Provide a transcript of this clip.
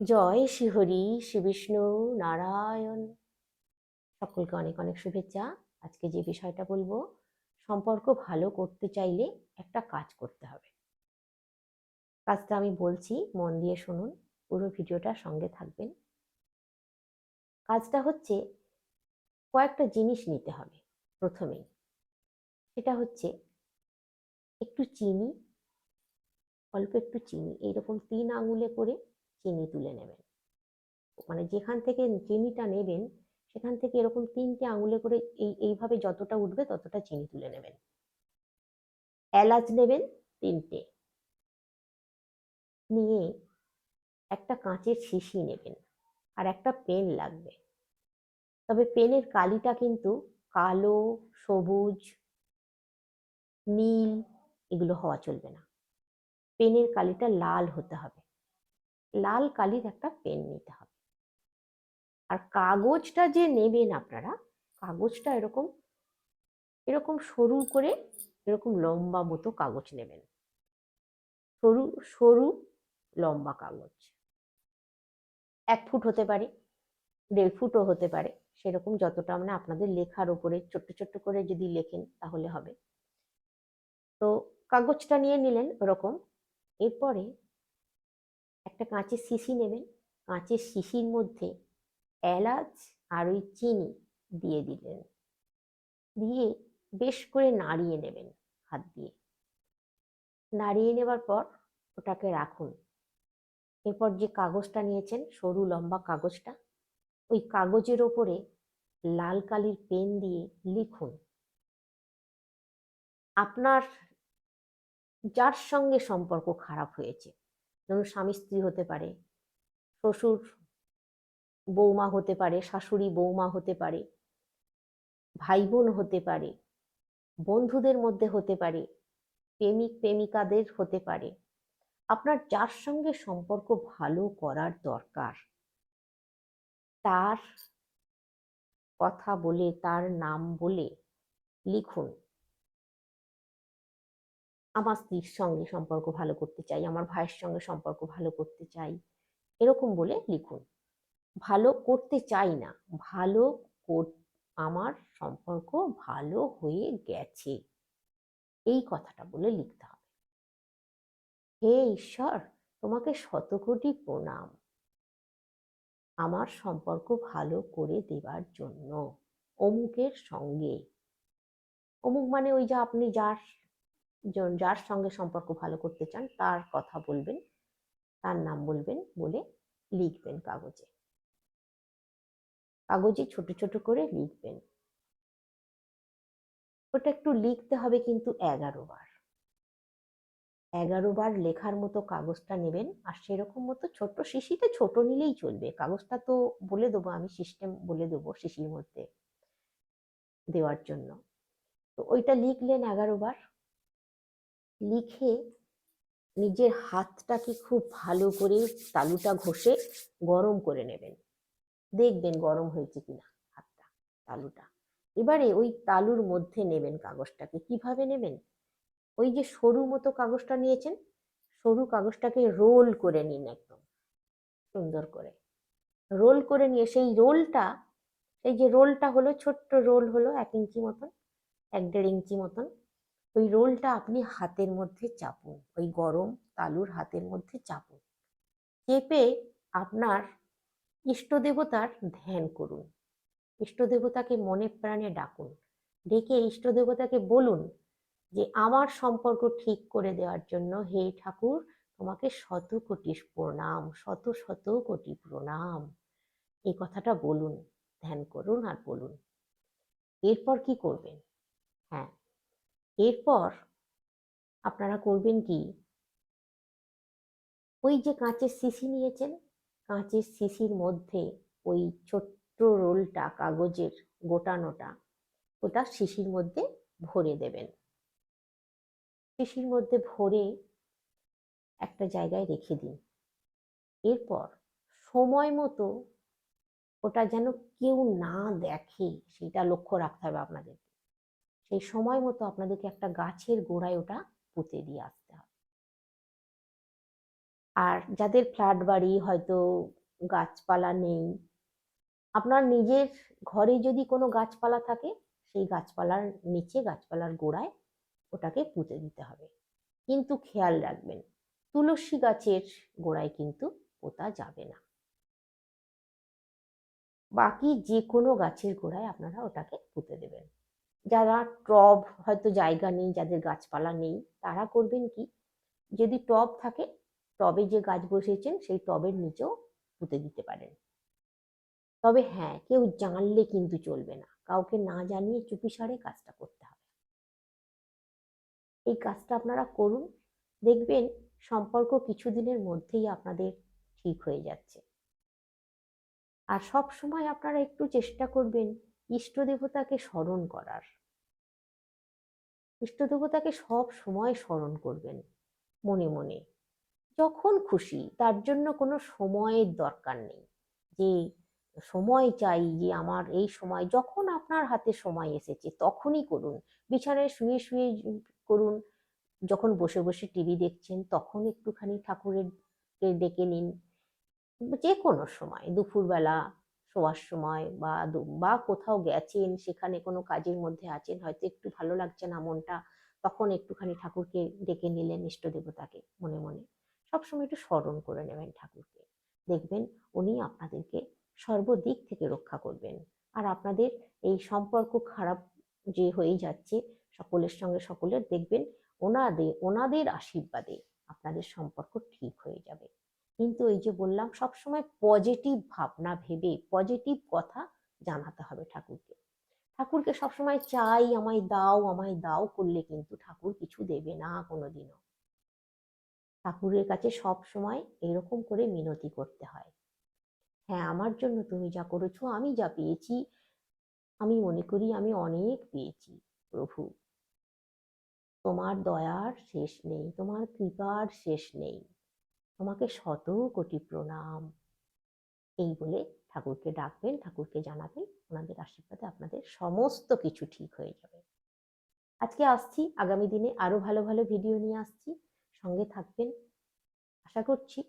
জয় শ্রীহরি শ্রী বিষ্ণু নারায়ণ। সকলকে অনেক অনেক শুভেচ্ছা। আজকে যে বিষয়টা বলব, সম্পর্ক ভালো করতে চাইলে একটা কাজ করতে হবে। কাজটা আমি বলছি, মন দিয়ে শুনুন, পুরো ভিডিওটা সঙ্গে থাকবেন। কাজটা হচ্ছে কয়েকটা জিনিস নিতে হবে, প্রথমেই। সেটা হচ্ছে একটু চিনি, অল্প একটু চিনি, এইরকম তিন আঙুলে করে চিনি তুলে নেবেন। মানে যেখান থেকে চিনিটা নেবেন, সেখান থেকে এরকম তিনটে আঙুলে করে এই, এইভাবে যতটা উঠবে ততটা চিনি তুলে নেবেন। এলাচ নেবেন তিনটে। নিয়ে একটা কাঁচের শিশি নেবেন আর একটা পেন লাগবে। তবে পেনের কালিটা কিন্তু কালো, সবুজ, নীল এগুলো হওয়া চলবে না। পেনের কালিটা লাল হতে হবে। লাল কালির একটা পেন নিতে হবে। আর কাগজটা যে নেবেন আপনারা, কাগজটা এরকম এরকম সরু করে, এরকম লম্বা মতো কাগজ নেবেন। সরু সরু, লম্বা কাগজ। এক ফুট হতে পারে, দেড় ফুটও হতে পারে, সেরকম যতটা মানে আপনাদের লেখার ওপরে ছোট্ট ছোট্ট করে যদি লেখেন তাহলে হবে। তো কাগজটা নিয়ে নিলেন ওরকম, এরপরে একটা কাঁচের শিশি নেবেন। কাঁচের শিশির মধ্যে এলাচ আর ওই চিনি দিয়ে দিলেন। দিয়ে বেশ করে নাড়িয়ে নেবেন হাত দিয়ে। নাড়িয়ে নেবার পর ওটাকে রাখুন। এরপর যে কাগজটা নিয়েছেন, সরু লম্বা কাগজটা, ওই কাগজের ওপরে লাল কালির পেন দিয়ে লিখুন। আপনার যার সঙ্গে সম্পর্ক খারাপ হয়েছে যেমন স্বামী স্ত্রী হতে পারে, শ্বশুর বৌমা হতে পারে, শাশুড়ি বৌমা হতে পারে ভাই বোন হতে পারে, বন্ধুদের মধ্যে হতে পারে, প্রেমিক প্রেমিকাদের হতে পারে। আপনার যার সঙ্গে সম্পর্ক ভালো করার দরকার, তার কথা বলে, তার নাম বলে লিখুন। আমার স্ত্রীর সঙ্গে সম্পর্ক ভালো করতে চাই, আমার ভাইয়ের সঙ্গে সম্পর্ক ভালো করতে চাই, এরকম বলে লিখুন। ভালো করতে চাই না, ভালো আমার সম্পর্ক ভালো হয়ে গেছে। এই কথাটা বলে লিখতে হবে। হে ঈশ্বর, তোমাকে শতকোটি প্রণাম। আমার সম্পর্ক ভালো করে দেবার জন্য অমুকের সঙ্গে। অমুক মানে ওই যে আপনি যার যার সঙ্গে সম্পর্ক ভালো করতে চান, তার কথা বলবেন, তার নাম বলবেন বলে লিখবেন কাগজে। কাগজে ছোট ছোট করে লিখবেন। ওটা একটু লিখতে হবে কিন্তু এগারো বার। এগারো বার লেখার মতো কাগজটা নেবেন আর সেরকম মতো ছোট্ট শিশিতে ছোট নিলেই চলবে। কাগজটা তো বলে দেবো, আমি সিস্টেম বলে দেবো শিশির মধ্যে দেওয়ার জন্য। তো ওইটা লিখলেন এগারো বার। লিখে নিজের হাতটাকে খুব ভালো করে তালুটা ঘষে গরম করে নেবেন। দেখবেন গরম হয়েছে কিনা হাতটা, তালুটা। এবারে ওই তালুর মধ্যে নেবেন কাগজটাকে। কীভাবে নেবেন? ওই যে সরু মতো কাগজটা নিয়েছেন, সরু কাগজটাকে রোল করে নিন একদম, সুন্দর করে। রোল করে নিয়ে সেই রোলটা, এই যে রোলটা হলো ছোট্ট রোল হলো এক ইঞ্চি মতন, এক দেড় ইঞ্চি মতন ওই রোলটা আপনি হাতের মধ্যে চাপুন, ওই গরম তালুর হাতের মধ্যে চাপুন। চেপে আপনার ইষ্ট দেবতার ধ্যান করুন। ইষ্ট দেবতাকে মনে প্রাণে ডাকুন। ডেকে ইষ্ট দেবতাকে বলুন যে, আমার সম্পর্ক ঠিক করে দেওয়ার জন্য হে ঠাকুর, তোমাকে শত কোটি প্রণাম, শত শত কোটি প্রণাম। এই কথাটা বলুন, ধ্যান করুন আর বলুন। এরপর কি করবেন? হ্যাঁ এরপর আপনারা করবেন কি? ওই যে কাঁচের শিশি নিয়েছেন, কাঁচের শিশির মধ্যে ওই ছোট্ট রোলটা, কাগজের গোটানোটা, ওটা শিশির মধ্যে ভরে দেবেন। শিশির মধ্যে ভরে একটা জায়গায় রেখে দিন। এরপর সময় মতো ওটা যেন কেউ না দেখে, সেটা লক্ষ্য রাখতে হবে আপনাদের সেই সময় মতো আপনাদেরকে একটা গাছের গোড়ায় ওটা পুঁতে দিয়ে আসতে হবে। আর যাদের ফ্ল্যাট বাড়ি হয়তো গাছপালা নেই, আপনার নিজের ঘরে যদি কোনো গাছপালা থাকে, সেই গাছপালার নিচে গাছপালার গোড়ায় ওটাকে পুঁতে দিতে হবে। কিন্তু খেয়াল রাখবেন, তুলসী গাছের গোড়ায় কিন্তু পোতা যাবে না। বাকি যে কোনো গাছের গোড়ায় আপনারা ওটাকে পুঁতে দেবেন। যারা টব হয়তো জায়গা নেই, যাদের গাছপালা নেই, তারা করবেন কি? যদি টব থাকে, টবে যে গাছ বসিয়েছেন সেই টবের নিচেও পুঁতে দিতে পারেন। তবে হ্যাঁ কেউ জানলে কিন্তু চলবে না। কাউকে না জানিয়ে চুপিসারে কাজটা করতে হবে। এই কাজটা আপনারা করুন। দেখবেন সম্পর্ক কিছুদিনের মধ্যেই আপনাদের ঠিক হয়ে যাচ্ছে। আর সব সময় আপনারা একটু চেষ্টা করবেন ইষ্ট দেবতাকে স্মরণ করার। ইষ্ট দেবতাকে সব সময় স্মরণ করবেন, মনে মনে। যখন খুশি, তার জন্য কোনো সময়ের দরকার নেই। যে সময় চাই, যে আমার এই সময়, যখন আপনার হাতে সময় এসেছে, তখনই করুন। বিছানায় শুয়ে শুয়ে করুন। যখন বসে বসে টিভি দেখছেন, তখন একটুখানি ঠাকুরের ডেকে নিন। যে কোনো সময়, দুপুরবেলা শোয়ার সময় বা বা কোথাও গেছেন, সেখানে কোনো কাজের মধ্যে আছেন, হয়তো একটু ভালো লাগছে না মনটা, তখন একটুখানি ঠাকুরকে ডেকে নিলেন ইষ্ট দেবতাকে মনে মনে। সবসময় একটু স্মরণ করে নেবেন ঠাকুরকে। দেখবেন উনি আপনাদেরকে সর্বদিক থেকে রক্ষা করবেন। আর আপনাদের এই সম্পর্ক খারাপ যে হয়ে যাচ্ছে, সকলের সঙ্গে সকলের, দেখবেন ওনাদের ওনাদের আশীর্বাদে আপনাদের সম্পর্ক ঠিক হয়ে যাবে। কিন্তু এই যে বললাম, সবসময় পজিটিভ ভাবনা ভেবে পজিটিভ কথা জানাতে হবে ঠাকুরকে। ঠাকুরকে সবসময় চাই, আমায় দাও আমায় দাও করলে কিন্তু ঠাকুর কিছু দেবে না কোনোদিনও। ঠাকুরের কাছে সব সময় এরকম করে মিনতি করতে হয়। হ্যাঁ আমার জন্য তুমি যা করেছ, আমি যা পেয়েছি, আমি মনে করি আমি অনেক পেয়েছি, প্রভু। তোমার দয়ার শেষ নেই, তোমার কৃপার শেষ নেই। তোমাকে শত কোটি প্রণাম। এই বলে ঠাকুরকে ডাকবেন, ঠাকুরকে জানাবেন, ওনাদের আশীর্বাদে আপনাদের সমস্ত কিছু ঠিক হয়ে যাবে। আজকে আসছি, আগামী দিনে আরও ভালো ভালো ভিডিও নিয়ে আসছি। সঙ্গে থাকবেন। আশা করছি